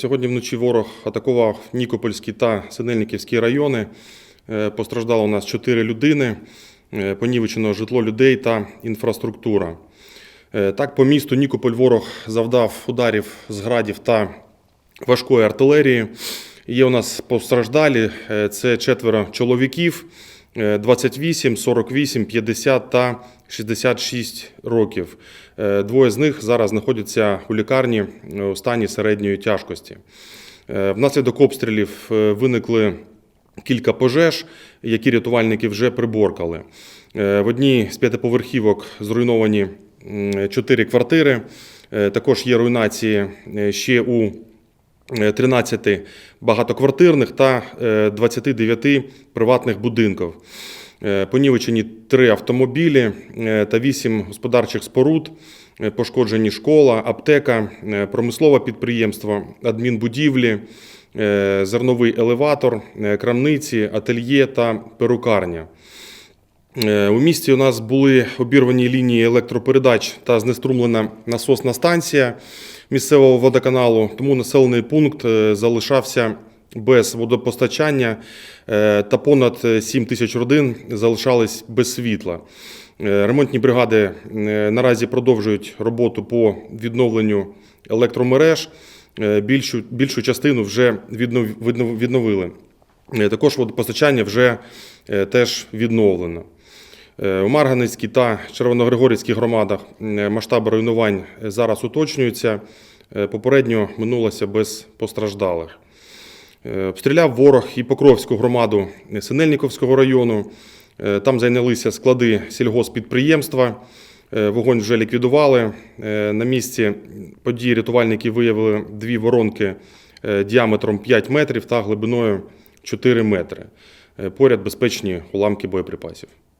Сьогодні вночі ворог атакував Нікопольський та Синельниківський райони. Е, Постраждало у нас 4 людини, е, понівечено житло людей та інфраструктура. Е, Так, по місту Нікополь ворог завдав ударів з градів та важкої артилерії. Є у нас постраждалі. Це четверо чоловіків 28, 48, 50 та 66 років. Е, Двоє з них зараз знаходяться у лікарні е, у стані середньої тяжкості. Е, Внаслідок обстрілів виникли кілька пожеж, які рятувальники вже приборкали. В одній з п'ятиповерхівок зруйновані чотири квартири. Також є руйнації ще у 13 багатоквартирних та е, 29 приватних будинків. Е, Понівечені три автомобілі е, та вісім господарчих споруд, Е, пошкоджені школа, аптека, е, промислове підприємство, адмінбудівлі, е, зерновий елеватор, е, крамниці, ательє та перукарня. Е, У місті у нас були обірвані лінії електропередач та знеструмлена насосна станція місцевого водоканалу, тому населений пункт е, залишався без водопостачання е, та понад 7 тисяч родин залишались без світла. Ремонтні бригади наразі продовжують роботу по відновленню електромереж. Більшу, більшу частину вже віднов- віднов- відновили. Також водопостачання вже теж відновлено. Е, У Марганецькій та Червоногригорівській громадах масштаби руйнувань зараз уточнюються. Е, Попередньо минулося без постраждалих. Е, Обстріляв ворог і Покровську громаду Синельниковського району. Там зайнялися склади сільгоспідприємства. Вогонь вже ліквідували. На місці події рятувальники виявили дві воронки діаметром 5 метрів та глибиною 4 метри. Поряд безпечні уламки боєприпасів.